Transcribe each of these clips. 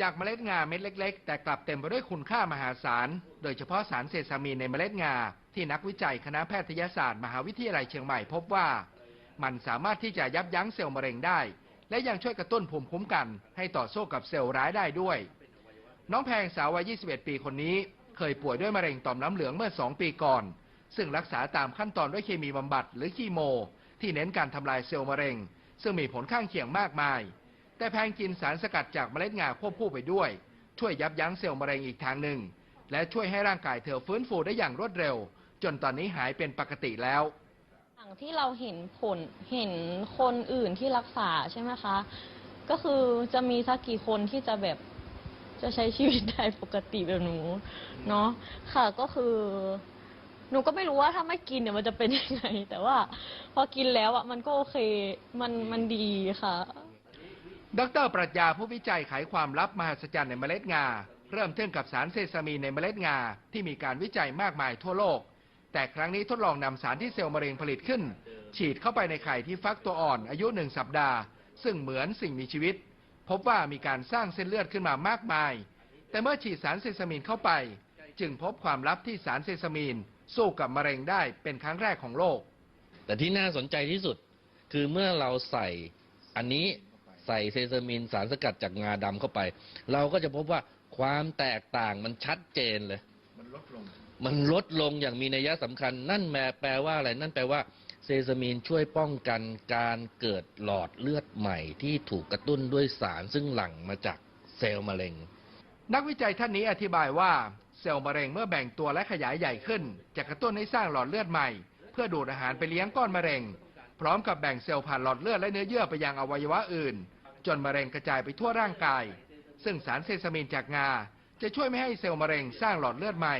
จากเมล็ดงาเม็ดเล็ก ๆ แต่กลับเต็มไปด้วยคุณค่ามหาศาล โดยเฉพาะสารเซซามีนในเมล็ดงา ที่นักวิจัยคณะแพทยศาสตร์ มหาวิทยาลัยเชียงใหม่พบว่า มันสามารถที่จะยับยั้งเซลล์มะเร็งได้ และยังช่วยกระตุ้นภูมิคุ้มกัน ให้ต่อสู้กับเซลล์ร้ายได้ด้วย น้องแพงสาววัย 21 ปีคนนี้ เคยป่วยด้วยมะเร็งต่อมน้ำเหลืองเมื่อ 2 ปีก่อน ซึ่งรักษาตามขั้นตอนด้วยเคมีบำบัดหรือคีโม ที่เน้นการทำลายเซลล์มะเร็ง ซึ่งมีผลข้างเคียงมากมาย แต่แพงกินสารสกัดจากเมล็ดงาควบคู่ไปด้วย ช่วยยับยั้งเซลล์มะเร็งอีกทางหนึ่ง และช่วยให้ร่างกายเธอฟื้นฟูได้อย่างรวดเร็ว จนตอนนี้หายเป็นปกติแล้วอย่งที่เราเห็นผลเห็นคนอื่นที่รักษาใช่ไหมคะ ก็คือจะมีสักกี่คนที่จะแบบจะใช้ชีวิตได้ปกติแบบหนูเนาะค่ะก็คือ หนูก็ไม่รู้ว่าถ้าไม่กินเนี่ยมันจะเป็นยังไง แต่ว่าพอกินแล้วอะมันก็โอเคมันมันดีค่ะ ดรปรัชญาผู้วิจัยไขความลับมหัศจรรย์ในเมล็ดงา เริ่มต้นกับสารเซซามีนในเมล็ดงา ที่มีการวิจัยมากมายทั่วโลก แต่ครั้งนี้ทดลองนำสารที่เซลล์มะเร็งผลิตขึ้น ฉีดเข้าไปในไข่ที่ฟักตัวอ่อนอายุหนึ่งสัปดาห์ ซึ่งเหมือนสิ่งมีชีวิต พบว่ามีการสร้างเส้นเลือดขึ้นมามากมาย แต่เมื่อฉีดสารเซซามีนเข้าไป จึงพบความลับที่สารเซซามีน สู้กับมะเร็งได้เป็นครั้งแรกของโลก แต่ที่น่าสนใจที่สุด คือเมื่อเราใส่อันนี้ ใส่เซซามินสารสกัดจากงาดำเข้าไป เราก็จะพบว่าความแตกต่างมันชัดเจนเลย มันลดลงมันลดลงอย่างมีนัยสำคัญ นั่นแปลแปลว่าอะไรนั่นแปลว่าเซซามินช่วยป้องกันการเกิดหลอดเลือดใหม่ที่ถูกกระตุ้นด้วยสารซึ่งหลั่งมาจากเซลล์มะเร็ง นักวิจัยท่านนี้อธิบายว่า เซลล์มะเร็งเมื่อแบ่งตัวและขยายใหญ่ขึ้น จะกระตุ้นให้สร้างหลอดเลือดใหม่ เพื่อดูดอาหารไปเลี้ยงก้อนมะเร็ง พร้อมกับแบ่งเซลล์ผ่านหลอดเลือดและเนื้อเยื่อไปยังอวัยวะอื่น จนมะเร็งกระจายไปทั่วร่างกาย ซึ่งสารเซซามินจากงา จะช่วยไม่ให้เซลล์มะเร็งสร้างหลอดเลือดใหม่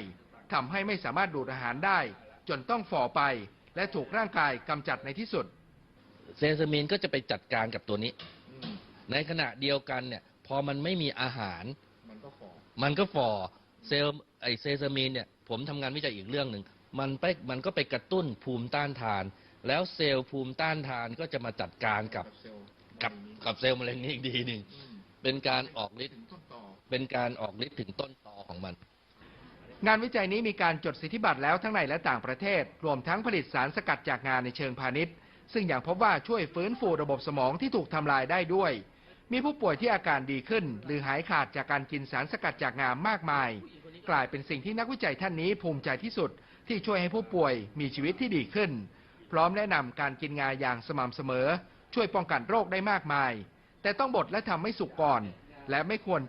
ทำให้ไม่สามารถดูดอาหารได้ จนต้องฝ่อไป และถูกร่างกายกำจัดในที่สุด เซซามินก็จะไปจัดการกับตัวนี้ ในขณะเดียวกันเนี่ยพอมันไม่มีอาหาร มันก็ฝ่อมันก็ฝ่อเซลล์ไอเซซามินเนี่ยผมทำงานวิจัยอีกเรื่องหนึ่งมันไปมันก็ไปกระตุ้นภูมิต้านทาน แล้วเซลล์ภูมิต้านทานก็จะมาจัดการกับ กับกับเซลล์มะเร็งนี้อีกทีหนึ่งเป็นการออกฤทธิ์เป็นการออกฤทธิ์ถึงต้นตอของมัน งานวิจัยนี้มีการจดสิทธิบัตรแล้วทั้งในและต่างประเทศ รวมทั้งผลิตสารสกัดจากงานในเชิงพาณิชย์ ซึ่งอย่างพบว่าช่วยฟื้นฟูระบบสมองที่ถูกทำลายได้ด้วย มีผู้ป่วยที่อาการดีขึ้น หรือหายขาดจากการกินสารสกัดจากงามากมาย กลายเป็นสิ่งที่นักวิจัยท่านนี้ภูมิใจที่สุดที่ช่วยให้ผู้ป่วยมีชีวิตที่ดีขึ้น พร้อมแนะนำการกินงาอย่างสม่ำเสมอ ช่วยป้องกันโรคได้มากมาย แต่ต้องบดและทำให้สุกก่อน และไม่ควร